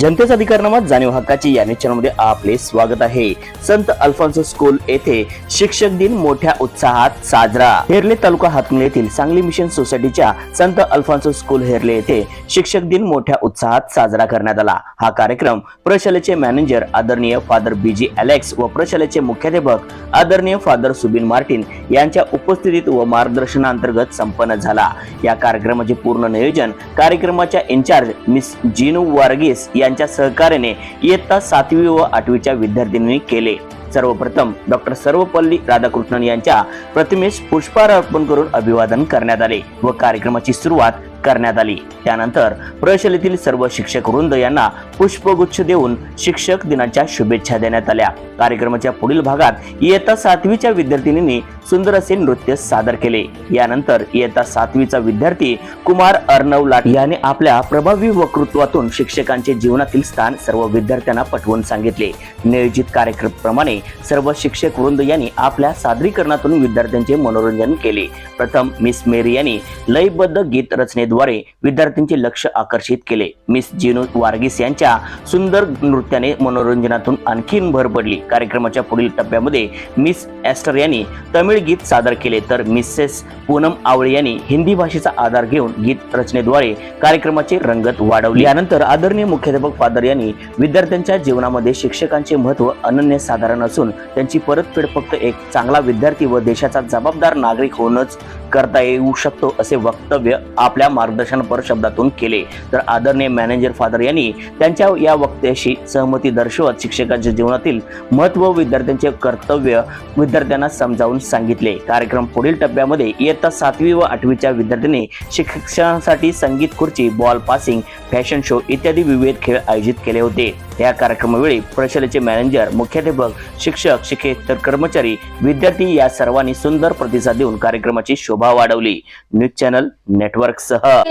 जनतेचा अधिकार नामात जाणीव हक्काची या चॅनलमध्ये आपले स्वागत आहे. संत अल्फान्सो स्कूल येथे शिक्षक दिन मोठ्या उत्साहात साजरा. हेरले तालुका हातकणंगले येथील सांगली मिशन सोसायटीच्या संत अल्फान्सो स्कूल हेरले येथे शिक्षक दिन मोठ्या उत्साहात साजरा करण्यात आला. हा कार्यक्रम प्रशालेचे मॅनेजर आदरणीय फादर बीजी अलेक्स व प्रशालेचे मुख्याध्यापक आदरणीय फादर सुबिन मार्टिन यांच्या उपस्थितीत व मार्गदर्शनाअंतर्गत संपन्न झाला. या कार्यक्रमाचे पूर्ण नियोजन कार्यक्रमाच्या इन्चार्ज मिस जिनू वारगीस यांच्या सहकार्याने इयत्ता सातवी व आठवीच्या विद्यार्थिनींनी केले. सर्वप्रथम डॉक्टर सर्वपल्ली राधाकृष्णन यांच्या प्रतिमेस पुष्पहार अर्पण करून अभिवादन करण्यात आले व कार्यक्रमाची सुरुवात करण्यात आली. त्यानंतर प्रयोगशाळेतील सर्व शिक्षक वृंद यांना पुष्पगुच्छ देऊन शिक्षक दिनाच्या शुभेच्छा देण्यात आल्या. कार्यक्रमाच्या पुढील भागात इयत्ता सातवीच्या विद्यार्थिनींनी सुंदर असे नृत्य सादर केले. यानंतर इयत्ता सातवीचा विद्यार्थी कुमार अर्णव लाट याने आपल्या प्रभावी वक्तृत्वातून शिक्षकांचे जीवनातील स्थान सर्व विद्यार्थ्यांना पटवून सांगितले. नियोजित कार्यक्रमाप्रमाणे सर्व शिक्षक वृंद यांनी आपल्या सादरीकरणातून विद्यार्थ्यांचे मनोरंजन केले. प्रथम मिस मेरी यांनी लयबद्ध गीत रचनेद्वारे विद्यार्थ्यांचे लक्ष आकर्षित केले. मिस जिनू वार्गिस यांच्या सुंदर नृत्याने मनोरंजनातून आणखीन भर पडली. कार्यक्रमाच्या पुढील टप्प्यामध्ये मिस एस्टर यांनी तमिळ गीत सादर केले. तर मिसेस पूनम आवळे यांनी हिंदी भाषेचा आधार घेऊन गीत रचनेद्वारे कार्यक्रमाची रंगत वाढवली. यानंतर आदरणीय मुख्याध्यापक फादर यांनी विद्यार्थ्यांच्या जीवनामध्ये शिक्षकांचे महत्त्व अनन्य साधारण असून त्यांची परतफेड फक्त एक चांगला विद्यार्थी व देशाचा जबाबदार नागरिक होऊनच करता येऊ शकतो असे वक्तव्य आपल्या मार्गदर्शनपर शब्दातून केले. तर आदरणीय मॅनेजर फादर यांनी त्यांच्या या वक्त्याशी सहमती दर्शवत शिक्षकांच्या जीवनातील महत्त्व विद्यार्थ्यांचे कर्तव्य विद्यार्थ्यांना समजावून सांगितले. कार्यक्रम पुढील टप्प्यामध्ये इयत्ता सातवी व आठवीच्या विद्यार्थ्यांनी शिक्षणासाठी संगीत खुर्ची बॉल पासिंग फॅशन शो इत्यादी विविध खेळ आयोजित केले होते. या कार्यक्रमावेळी प्रशालेचे मॅनेजर मुख्याध्यापक शिक्षक शिक्षेतर कर्मचारी विद्यार्थी या सर्वांनी सुंदर प्रतिसाद देऊन कार्यक्रमाची शोभा वाढवली. न्यूज चॅनल नेटवर्क सह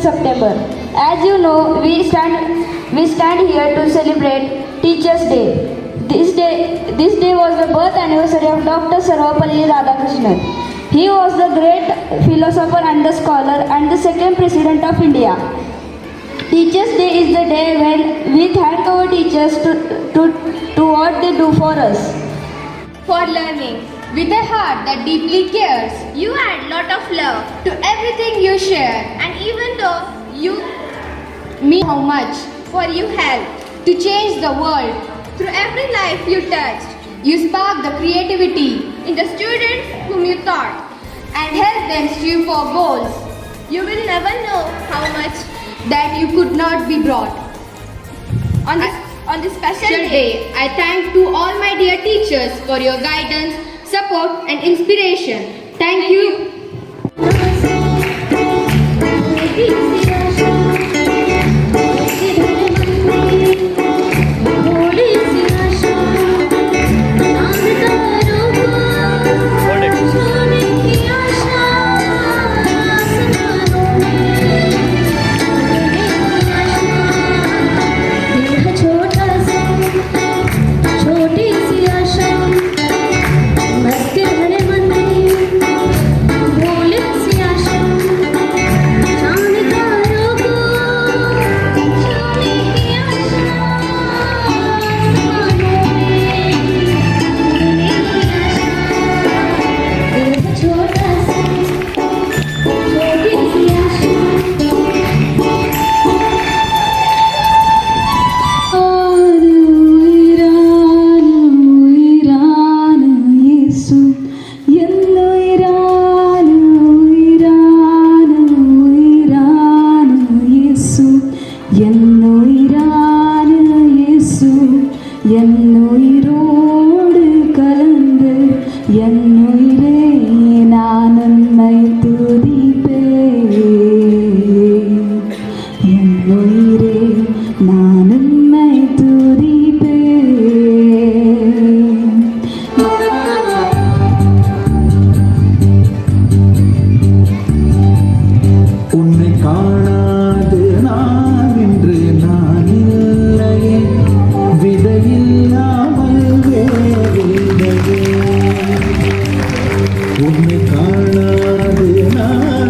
September as you know we stand we stand here to celebrate teachers day this day this day was the birth anniversary of doctor Sarvepalli Radhakrishnan he was the great philosopher and the scholar and the second president of India Teachers' Day is the day when we thank our teachers to, to, to what they do for us. for learning with a heart that deeply cares. You add lot of love to everything you share, and even though you mean how much for you help to change the world through every life you touched, you spark the creativity in the students whom you taught and help them strive for goals. You will never know how much that you could not be brought. On this, on this special day, I thank to all my dear teachers for your guidance, support and inspiration. Thank you. quien मी खाणार ना